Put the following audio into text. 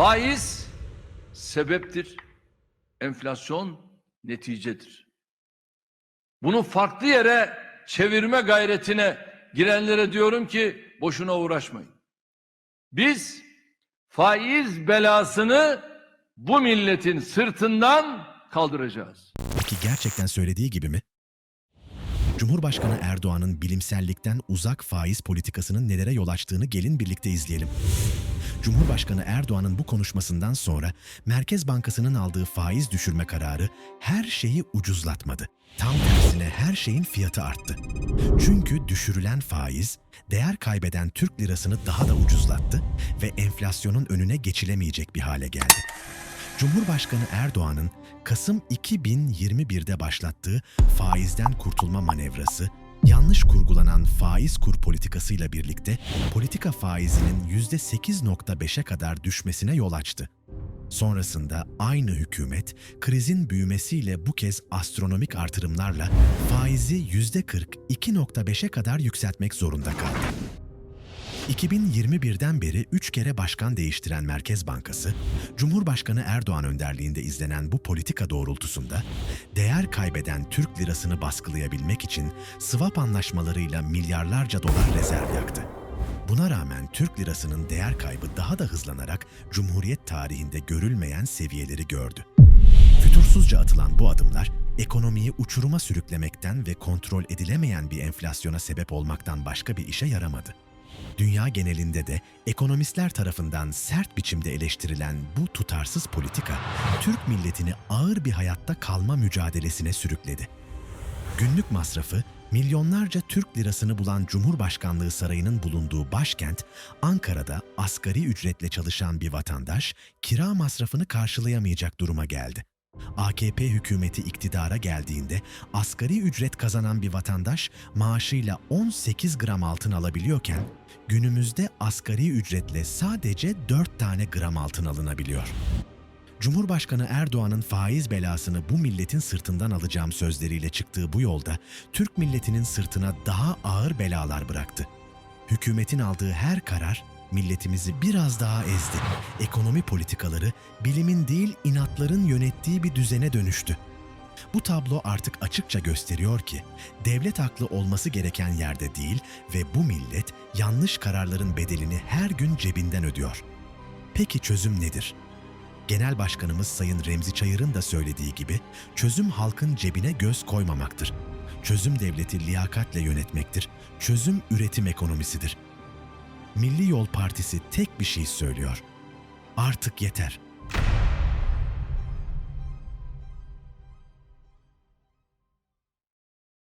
Faiz sebeptir. Enflasyon neticedir. Bunu farklı yere çevirme gayretine girenlere diyorum ki boşuna uğraşmayın. Biz faiz belasını bu milletin sırtından kaldıracağız. Peki gerçekten söylediği gibi mi? Cumhurbaşkanı Erdoğan'ın bilimsellikten uzak faiz politikasının nelere yol açtığını gelin birlikte izleyelim. Cumhurbaşkanı Erdoğan'ın bu konuşmasından sonra Merkez Bankası'nın aldığı faiz düşürme kararı her şeyi ucuzlatmadı. Tam tersine her şeyin fiyatı arttı. Çünkü düşürülen faiz değer kaybeden Türk lirasını daha da ucuzlattı ve enflasyonun önüne geçilemeyecek bir hale geldi. Cumhurbaşkanı Erdoğan'ın Kasım 2021'de başlattığı faizden kurtulma manevrası, yanlış kurgulanan faiz kur politikasıyla birlikte politika faizinin %8.5'e kadar düşmesine yol açtı. Sonrasında aynı hükümet krizin büyümesiyle bu kez astronomik artırımlarla faizi %42.5'e kadar yükseltmek zorunda kaldı. 2021'den beri 3 kere başkan değiştiren Merkez Bankası, Cumhurbaşkanı Erdoğan önderliğinde izlenen bu politika doğrultusunda değer kaybeden Türk lirasını baskılayabilmek için swap anlaşmalarıyla milyarlarca dolar rezerv yaktı. Buna rağmen Türk lirasının değer kaybı daha da hızlanarak Cumhuriyet tarihinde görülmeyen seviyeleri gördü. Fütursuzca atılan bu adımlar ekonomiyi uçuruma sürüklemekten ve kontrol edilemeyen bir enflasyona sebep olmaktan başka bir işe yaramadı. Dünya genelinde de ekonomistler tarafından sert biçimde eleştirilen bu tutarsız politika, Türk milletini ağır bir hayatta kalma mücadelesine sürükledi. Günlük masrafı milyonlarca Türk lirasını bulan Cumhurbaşkanlığı Sarayı'nın bulunduğu başkent Ankara'da asgari ücretle çalışan bir vatandaş kira masrafını karşılayamayacak duruma geldi. AKP hükümeti iktidara geldiğinde asgari ücret kazanan bir vatandaş maaşıyla 18 gram altın alabiliyorken günümüzde asgari ücretle sadece 4 tane gram altın alınabiliyor. Cumhurbaşkanı Erdoğan'ın faiz belasını bu milletin sırtından alacağım sözleriyle çıktığı bu yolda Türk milletinin sırtına daha ağır belalar bıraktı. Hükümetin aldığı her karar milletimizi biraz daha ezdi. Ekonomi politikaları bilimin değil inatların yönettiği bir düzene dönüştü. Bu tablo artık açıkça gösteriyor ki devlet aklı olması gereken yerde değil ve bu millet yanlış kararların bedelini her gün cebinden ödüyor. Peki çözüm nedir? Genel Başkanımız Sayın Remzi Çayır'ın da söylediği gibi çözüm halkın cebine göz koymamaktır. Çözüm devleti liyakatle yönetmektir. Çözüm üretim ekonomisidir. Milli Yol Partisi tek bir şey söylüyor. Artık yeter.